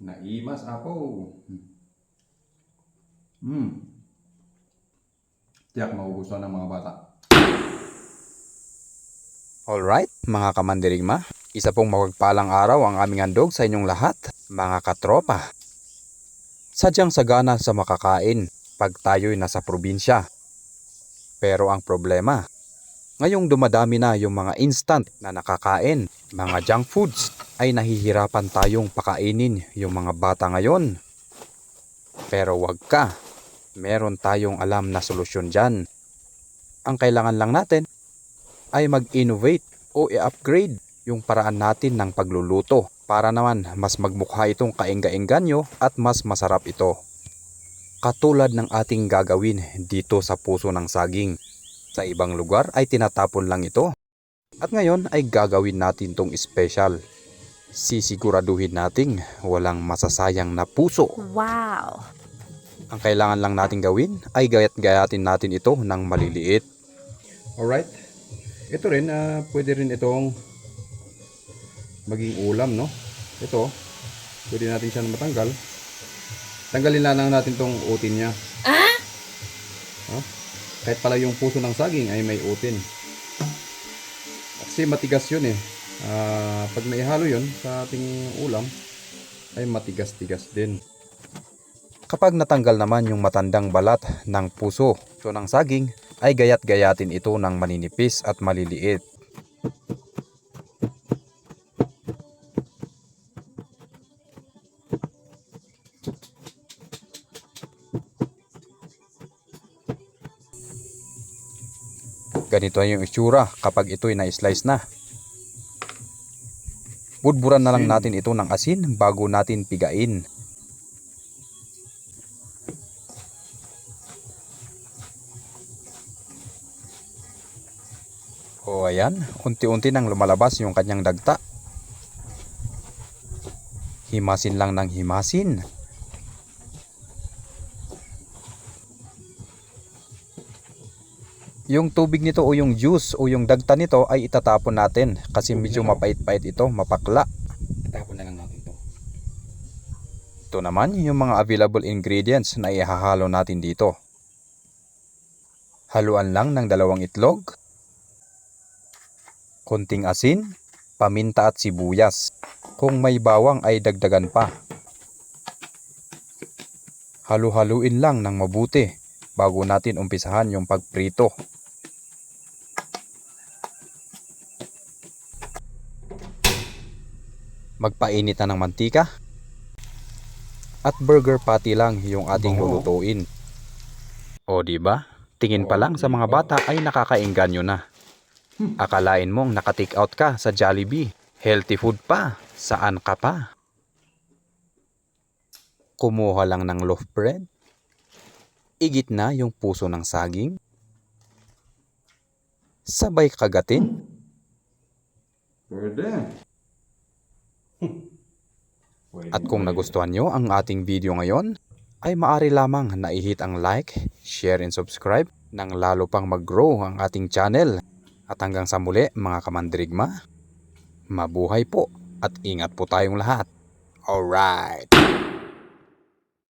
Naimas apo. Hmm. Tiyak magugustuhan ng mga bata. Alright, mga kamandirigma, isa pong mapagpalang araw ang aming handog sa inyong lahat, mga katropa. Sadyang sagana sa makakain pag tayo'y nasa probinsya. Pero ang problema, ngayong dumadami na yung mga instant na nakakain, mga junk foods, ay nahihirapan tayong pakainin yung mga bata ngayon. Pero wag ka, meron tayong alam na solusyon dyan. Ang kailangan lang natin ay mag-innovate o i-upgrade yung paraan natin ng pagluluto para naman mas magmukha itong kaingga-ingganyo at mas masarap ito. Katulad ng ating gagawin dito sa puso ng saging. Sa ibang lugar ay tinatapon lang ito. At ngayon ay gagawin natin tong special. Sisiguraduhin nating walang masasayang na puso. Wow! Ang kailangan lang natin gawin ay gayat-gayatin natin ito ng maliliit. Alright. Ito rin, ah, pwede rin itong maging ulam, no? Ito, pwede natin siyang matanggal. Tanggalin lang lang natin tong utin niya. Ah? Kahit pala yung puso ng saging ay may utin. Kasi matigas yun eh. Ah, pag naihalo yun sa ating ulam, ay matigas-tigas din. Kapag natanggal naman yung matandang balat ng puso so ng saging, ay gayat-gayatin ito ng maninipis at maliliit. Ganito yung itsura kapag ito'y na-slice na. Budburan na lang natin ito ng asin bago natin pigain. O ayan, unti-unti nang lumalabas yung kanyang dagta. Himasin lang ng himasin. Yung tubig nito o yung juice o yung dagta nito ay itatapon natin kasi medyo mapait-pait ito, mapakla. Tapon na lang natin to. Ito naman yung mga available ingredients na ihahalo natin dito. Haluan lang ng dalawang itlog, konting asin, paminta at sibuyas. Kung may bawang ay dagdagan pa. Halu-haluin lang ng mabuti bago natin umpisahan yung pagprito. Magpainit na ng mantika at burger patty lang yung ating lulutuin. O di ba? Tingin pa lang sa mga bata ay nakakainganyo na. Akalain mong naka-take out ka sa Jollibee. Healthy food pa. Saan ka pa? Kumuha lang ng loaf bread. Igit na yung puso ng saging. Sabay kagatin. Pwede. At kung nagustuhan nyo ang ating video ngayon, ay maari lamang na i-hit ang like, share, and subscribe nang lalo pang mag-grow ang ating channel. At hanggang sa muli mga kamandirigma, mabuhay po at ingat po tayong lahat. Alright!